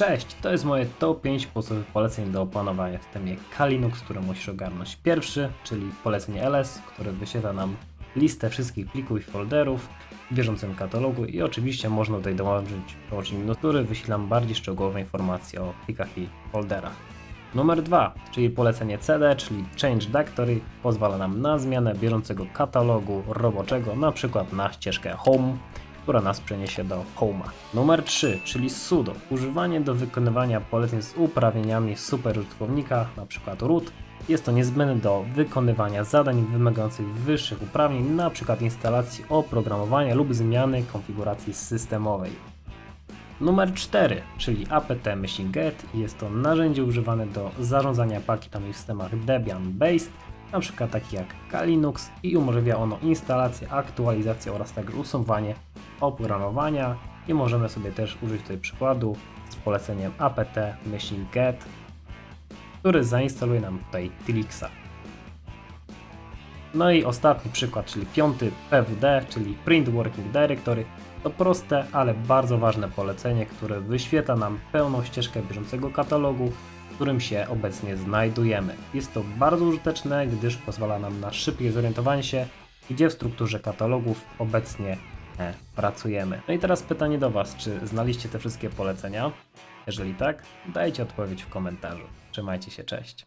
Cześć, to jest moje top 5 podstawowych poleceń do opanowania w systemie Kalinux, które musisz ogarnąć. Pierwszy, czyli polecenie ls, które wyświetla nam listę wszystkich plików i folderów w bieżącym katalogu i oczywiście można tutaj dołączyć przełącznik który wyświetla nam bardziej szczegółowe informacje o plikach i folderach. Numer 2, czyli polecenie CD, czyli Change Directory, pozwala nam na zmianę bieżącego katalogu roboczego, na przykład na ścieżkę Home, która nas przeniesie do Home'a. Numer 3, czyli sudo. Używanie do wykonywania poleceń z uprawnieniami superużytkownika, np. root. Jest to niezbędne do wykonywania zadań wymagających wyższych uprawnień, np. instalacji oprogramowania lub zmiany konfiguracji systemowej. Numer 4, czyli apt-get jest to narzędzie używane do zarządzania pakietami w systemach Debian-based, np. takich jak Kalinux i umożliwia ono instalację, aktualizację oraz także usuwanie oprogramowania i możemy sobie też użyć tutaj przykładu z poleceniem apt-get, który zainstaluje nam tutaj Tilixa. No i ostatni przykład, czyli piąty PWD, czyli Print Working Directory. To proste, ale bardzo ważne polecenie, które wyświetla nam pełną ścieżkę bieżącego katalogu, w którym się obecnie znajdujemy. Jest to bardzo użyteczne, gdyż pozwala nam na szybkie zorientowanie się, gdzie w strukturze katalogów obecnie pracujemy. No i teraz pytanie do Was, czy znaliście te wszystkie polecenia? Jeżeli tak, dajcie odpowiedź w komentarzu. Trzymajcie się, cześć.